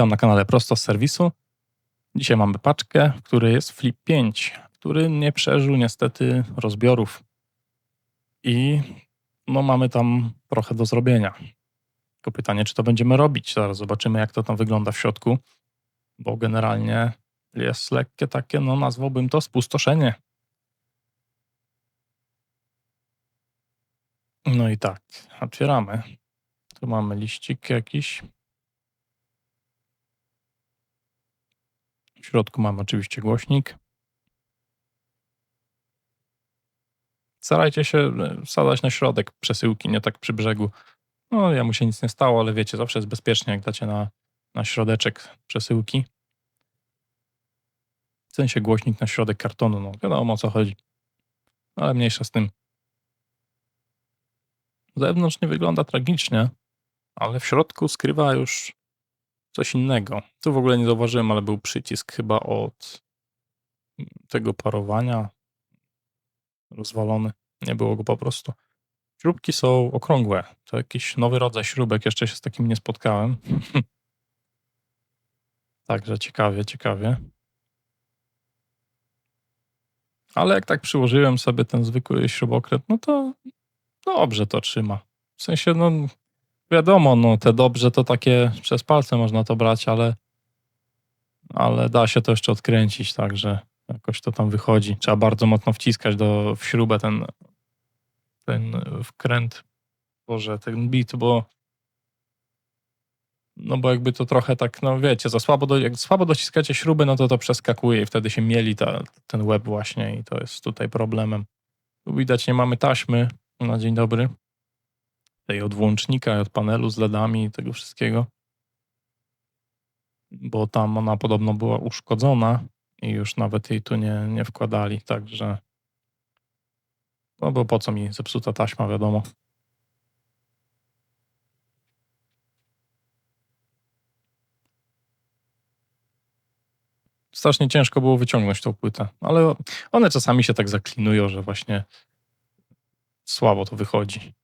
Witam na kanale Prosto z serwisu. Dzisiaj mamy paczkę, w której jest Flip 5, który nie przeżył niestety rozbiorów. I no mamy tam trochę do zrobienia. Tylko pytanie, czy to będziemy robić. Zaraz zobaczymy, jak to tam wygląda w środku, bo generalnie jest lekkie takie, no nazwałbym to spustoszenie. No i tak, otwieramy. Tu mamy liścik jakiś. W środku mamy oczywiście głośnik. Starajcie się e, wsadzać na środek przesyłki, nie tak przy brzegu. No, ja mu się nic nie stało, ale wiecie, zawsze jest bezpiecznie, jak dacie na, na środeczek przesyłki. W sensie głośnik na środek kartonu, no wiadomo o co chodzi. Ale mniejsza z tym. Z zewnątrz nie wygląda tragicznie, ale w środku skrywa już coś innego. Tu w ogóle nie zauważyłem, ale był przycisk chyba od tego parowania rozwalony. Nie było go po prostu. Śrubki są okrągłe. To jakiś nowy rodzaj śrubek. Jeszcze się z takim nie spotkałem. Także ciekawie, ciekawie. Ale jak tak przyłożyłem sobie ten zwykły śrubokręt, no to dobrze to trzyma. W sensie, no wiadomo, no te dobrze to takie przez palce można to brać, ale, ale da się to jeszcze odkręcić, także jakoś to tam wychodzi. Trzeba bardzo mocno wciskać do, w śrubę ten, ten wkręt, Boże, ten bit, bo no bo jakby to trochę tak, no wiecie, za słabo, do, jak słabo dociskacie śruby, no to to przeskakuje i wtedy się mieli ta, ten łeb właśnie i to jest tutaj problemem. Tu widać, nie mamy taśmy na dzień dobry tej od włącznika, od panelu z LEDami i tego wszystkiego. Bo tam ona podobno była uszkodzona i już nawet jej tu nie, nie wkładali, także no bo po co mi zepsuta taśma, wiadomo. Strasznie ciężko było wyciągnąć tą płytę, ale one czasami się tak zaklinują, że właśnie słabo to wychodzi.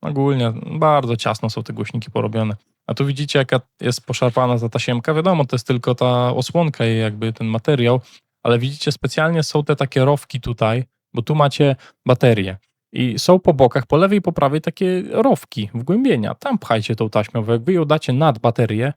Ogólnie bardzo ciasno są te głośniki porobione. A tu widzicie, jaka jest poszarpana ta tasiemka. Wiadomo, to jest tylko ta osłonka i jakby ten materiał, ale widzicie, specjalnie są te takie rowki tutaj, bo tu macie baterie. I są po bokach, po lewej i po prawej takie rowki, wgłębienia. Tam pchajcie tą taśmę, bo jak wy ją dacie nad baterię,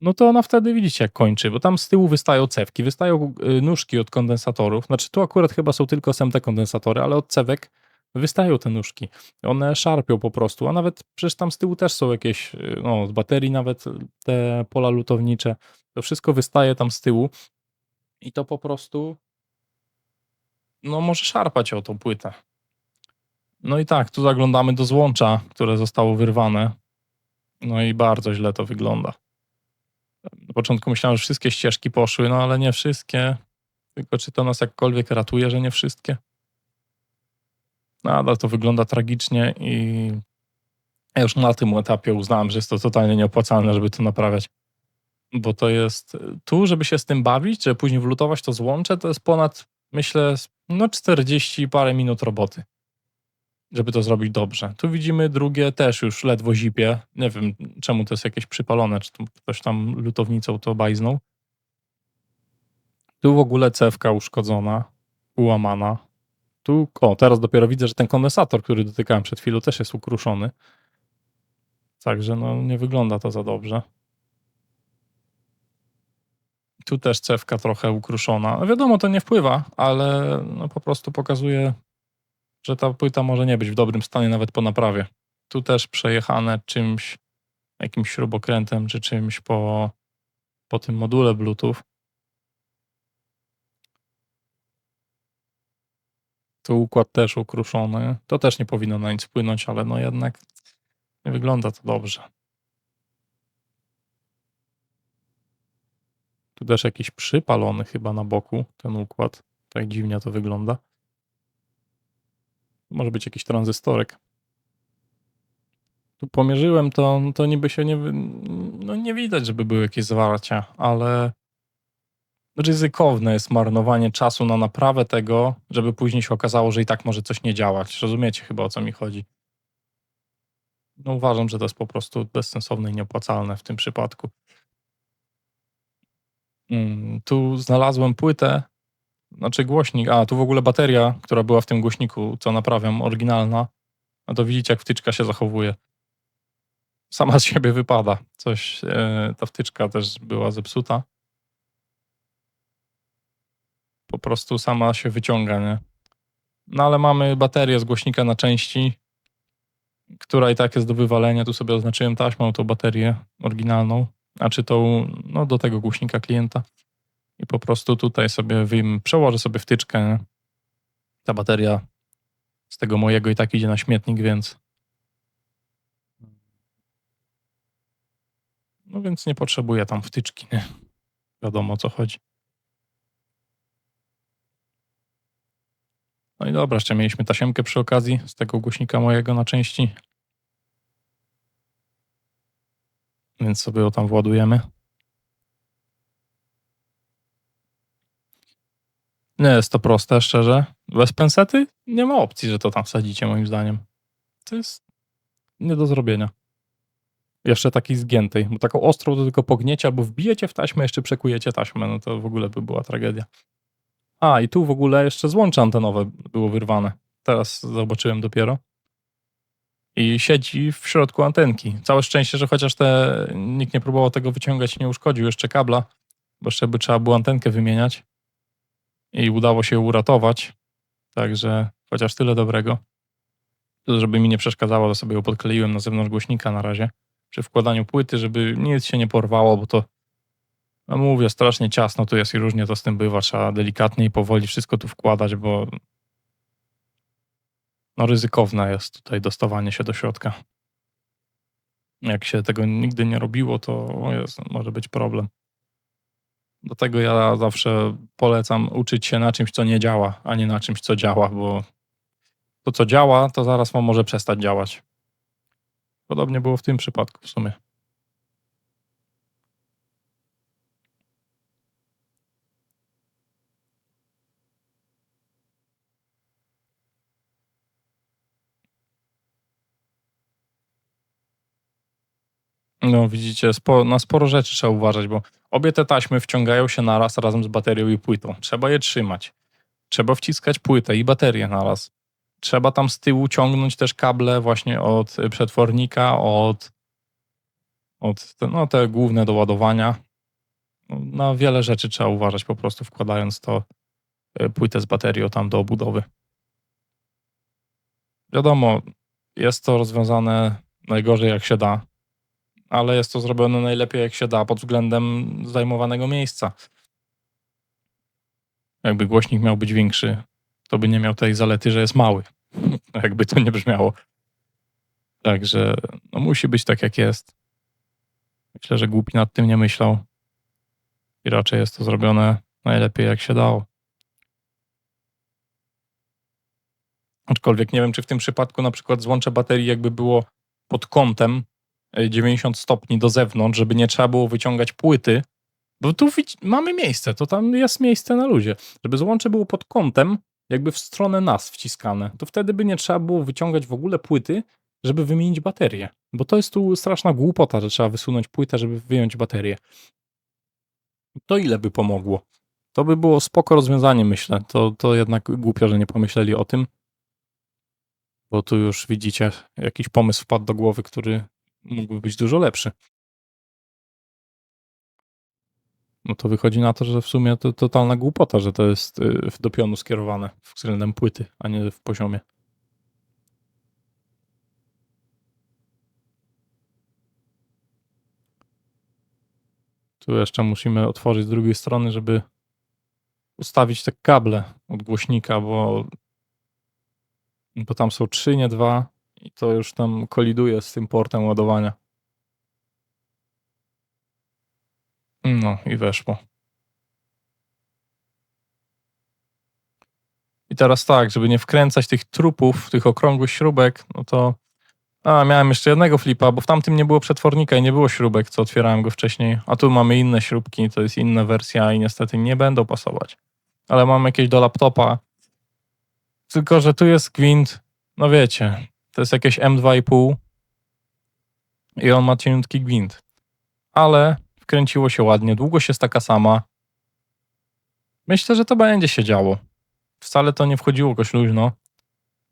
no to ona wtedy widzicie jak kończy, bo tam z tyłu wystają cewki, wystają y, nóżki od kondensatorów. Znaczy tu akurat chyba są tylko SMT kondensatory, ale od cewek wystają te nóżki. One szarpią po prostu, a nawet przecież tam z tyłu też są jakieś, y, no z baterii nawet te pola lutownicze. To wszystko wystaje tam z tyłu i to po prostu no może szarpać o tą płytę. No i tak, tu zaglądamy do złącza, które zostało wyrwane. No i bardzo źle to wygląda. Na początku myślałem, że wszystkie ścieżki poszły, no ale nie wszystkie. Tylko czy to nas jakkolwiek ratuje, że nie wszystkie? Nadal to wygląda tragicznie i ja już na tym etapie uznałem, że jest to totalnie nieopłacalne, żeby to naprawiać. Bo to jest tu, żeby się z tym bawić, żeby później wlutować to złącze, to jest ponad, myślę, no 40 parę minut roboty, żeby to zrobić dobrze. Tu widzimy drugie też już ledwo zipie. Nie wiem, czemu to jest jakieś przypalone, czy ktoś tam lutownicą to bajznął. Tu w ogóle cewka uszkodzona, ułamana. Tu, o, teraz dopiero widzę, że ten kondensator, który dotykałem przed chwilą, też jest ukruszony. Także no, nie wygląda to za dobrze. Tu też cewka trochę ukruszona. No wiadomo, to nie wpływa, ale no, po prostu pokazuje, że ta płyta może nie być w dobrym stanie nawet po naprawie. Tu też przejechane czymś, jakimś śrubokrętem czy czymś po, po tym module Bluetooth. Tu układ też ukruszony. To też nie powinno na nic wpłynąć, ale no jednak nie wygląda to dobrze. Tu też jakiś przypalony chyba na boku ten układ. Tak dziwnie to wygląda. Może być jakiś tranzystorek. Tu pomierzyłem to, to niby się nie, no nie widać, żeby były jakieś zwarcia, ale ryzykowne jest marnowanie czasu na naprawę tego, żeby później się okazało, że i tak może coś nie działać. Rozumiecie chyba o co mi chodzi. No uważam, że to jest po prostu bezsensowne i nieopłacalne w tym przypadku. Mm, tu znalazłem płytę, znaczy głośnik, a tu w ogóle bateria, która była w tym głośniku, co naprawiam, oryginalna. A to widzicie, jak wtyczka się zachowuje. Sama z siebie wypada. Coś, e, ta wtyczka też była zepsuta. Po prostu sama się wyciąga, nie? No ale mamy baterię z głośnika na części, która i tak jest do wywalenia. Tu sobie oznaczyłem taśmą tą baterię oryginalną, a czy tą no, do tego głośnika klienta. I po prostu tutaj sobie przełożę sobie wtyczkę. Nie? Ta bateria z tego mojego i tak idzie na śmietnik, więc. No więc nie potrzebuję tam wtyczki, nie? Wiadomo o co chodzi. No i dobra, jeszcze mieliśmy tasiemkę przy okazji z tego głośnika mojego na części. Więc sobie ją tam władujemy. Nie jest to proste, szczerze. Bez pensety nie ma opcji, że to tam wsadzicie, moim zdaniem. To jest nie do zrobienia. Jeszcze takiej zgiętej, bo taką ostrą to tylko pogniecie albo wbijecie w taśmę, jeszcze przekujecie taśmę, no to w ogóle by była tragedia. A, i tu w ogóle jeszcze złącze antenowe było wyrwane. Teraz zobaczyłem dopiero. I siedzi w środku antenki. Całe szczęście, że chociaż te, nikt nie próbował tego wyciągać, nie uszkodził jeszcze kabla, bo jeszcze by trzeba było antenkę wymieniać. I udało się uratować. Także chociaż tyle dobrego. Żeby mi nie przeszkadzało, to sobie ją podkleiłem na zewnątrz głośnika na razie. Przy wkładaniu płyty, żeby nic się nie porwało, bo to no mówię, strasznie ciasno tu jest i różnie to z tym bywa. Trzeba delikatnie i powoli wszystko tu wkładać, bo no ryzykowne jest tutaj dostawanie się do środka. Jak się tego nigdy nie robiło, to jest, może być problem. Do tego ja zawsze polecam uczyć się na czymś, co nie działa, a nie na czymś, co działa, bo to, co działa, to zaraz może przestać działać. Podobnie było w tym przypadku w sumie. No widzicie, na sporo rzeczy trzeba uważać, bo obie te taśmy wciągają się naraz razem z baterią i płytą. Trzeba je trzymać. Trzeba wciskać płytę i baterię naraz. Trzeba tam z tyłu ciągnąć też kable właśnie od przetwornika, od, od te, no, te główne do ładowania. Na wiele rzeczy trzeba uważać po prostu wkładając to e, płytę z baterią tam do obudowy. Wiadomo, jest to rozwiązane najgorzej jak się da ale jest to zrobione najlepiej jak się da pod względem zajmowanego miejsca. Jakby głośnik miał być większy, to by nie miał tej zalety, że jest mały. Jakby to nie brzmiało. Także no musi być tak, jak jest. Myślę, że głupi nad tym nie myślał. I raczej jest to zrobione najlepiej, jak się dało. Aczkolwiek nie wiem, czy w tym przypadku na przykład złącze baterii jakby było pod kątem, 90 stopni do zewnątrz, żeby nie trzeba było wyciągać płyty, bo tu mamy miejsce, to tam jest miejsce na luzie. Żeby złącze było pod kątem, jakby w stronę nas wciskane, to wtedy by nie trzeba było wyciągać w ogóle płyty, żeby wymienić baterię. Bo to jest tu straszna głupota, że trzeba wysunąć płytę, żeby wyjąć baterię. To ile by pomogło? To by było spoko rozwiązanie, myślę. To, to jednak głupio, że nie pomyśleli o tym. Bo tu już widzicie, jakiś pomysł wpadł do głowy, który mógłby być dużo lepszy. No to wychodzi na to, że w sumie to totalna głupota, że to jest y, do pionu skierowane względem płyty, a nie w poziomie. Tu jeszcze musimy otworzyć z drugiej strony, żeby ustawić te kable od głośnika, bo, bo tam są trzy, nie dwa. I to już tam koliduje z tym portem ładowania. No i weszło. I teraz tak, żeby nie wkręcać tych trupów, tych okrągłych śrubek, no to. A, miałem jeszcze jednego flipa, bo w tamtym nie było przetwornika i nie było śrubek, co otwierałem go wcześniej. A tu mamy inne śrubki, to jest inna wersja i niestety nie będą pasować. Ale mam jakieś do laptopa. Tylko, że tu jest gwint, no wiecie, to jest jakieś M2,5 i on ma cieniutki gwint. Ale wkręciło się ładnie, długość jest taka sama. Myślę, że to będzie się działo. Wcale to nie wchodziło jakoś luźno,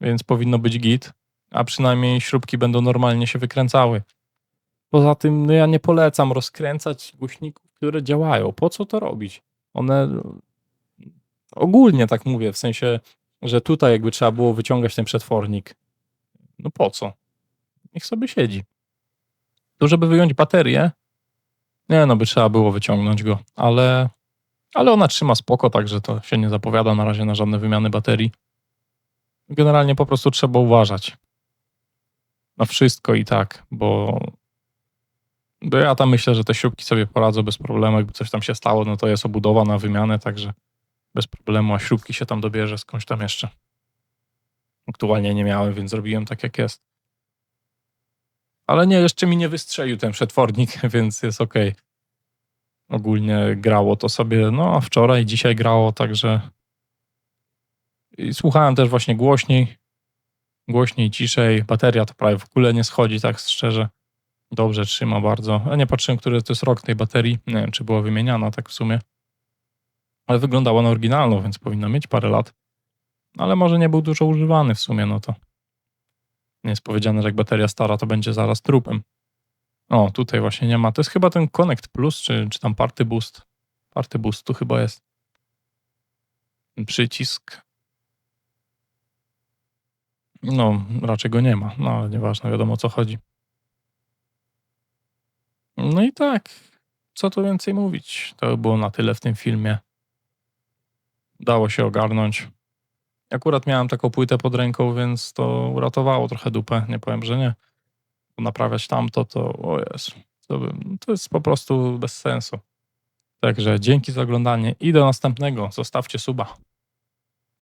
więc powinno być git, a przynajmniej śrubki będą normalnie się wykręcały. Poza tym, no ja nie polecam rozkręcać głośników, które działają. Po co to robić? One ogólnie tak mówię, w sensie, że tutaj jakby trzeba było wyciągać ten przetwornik. No po co? Niech sobie siedzi. To, żeby wyjąć baterię, nie no, by trzeba było wyciągnąć go, ale, ale ona trzyma spoko, także to się nie zapowiada na razie na żadne wymiany baterii. Generalnie po prostu trzeba uważać na wszystko i tak, bo, bo ja tam myślę, że te śrubki sobie poradzą bez problemu. Jakby coś tam się stało, no to jest obudowa na wymianę, także bez problemu, a śrubki się tam dobierze skądś tam jeszcze. Aktualnie nie miałem, więc zrobiłem tak jak jest. Ale nie, jeszcze mi nie wystrzelił ten przetwornik, więc jest ok. Ogólnie grało to sobie, no a wczoraj, dzisiaj grało, także i słuchałem też właśnie głośniej, głośniej, ciszej. Bateria to prawie w ogóle nie schodzi, tak szczerze. Dobrze trzyma bardzo. Ja nie patrzyłem, który to jest rok tej baterii. Nie wiem, czy była wymieniana tak w sumie. Ale wyglądała na oryginalną, więc powinna mieć parę lat. Ale może nie był dużo używany w sumie, no to nie jest powiedziane, że jak bateria stara, to będzie zaraz trupem. O, tutaj właśnie nie ma. To jest chyba ten Connect Plus, czy, czy tam Party Boost. Party Boost tu chyba jest. Przycisk. No, raczej go nie ma. No, ale nieważne, wiadomo o co chodzi. No i tak. Co tu więcej mówić? To by było na tyle w tym filmie. Dało się ogarnąć. Akurat miałem taką płytę pod ręką, więc to uratowało trochę dupę. Nie powiem, że nie. Naprawiać tamto, to o jest. To jest po prostu bez sensu. Także dzięki za oglądanie i do następnego. Zostawcie suba.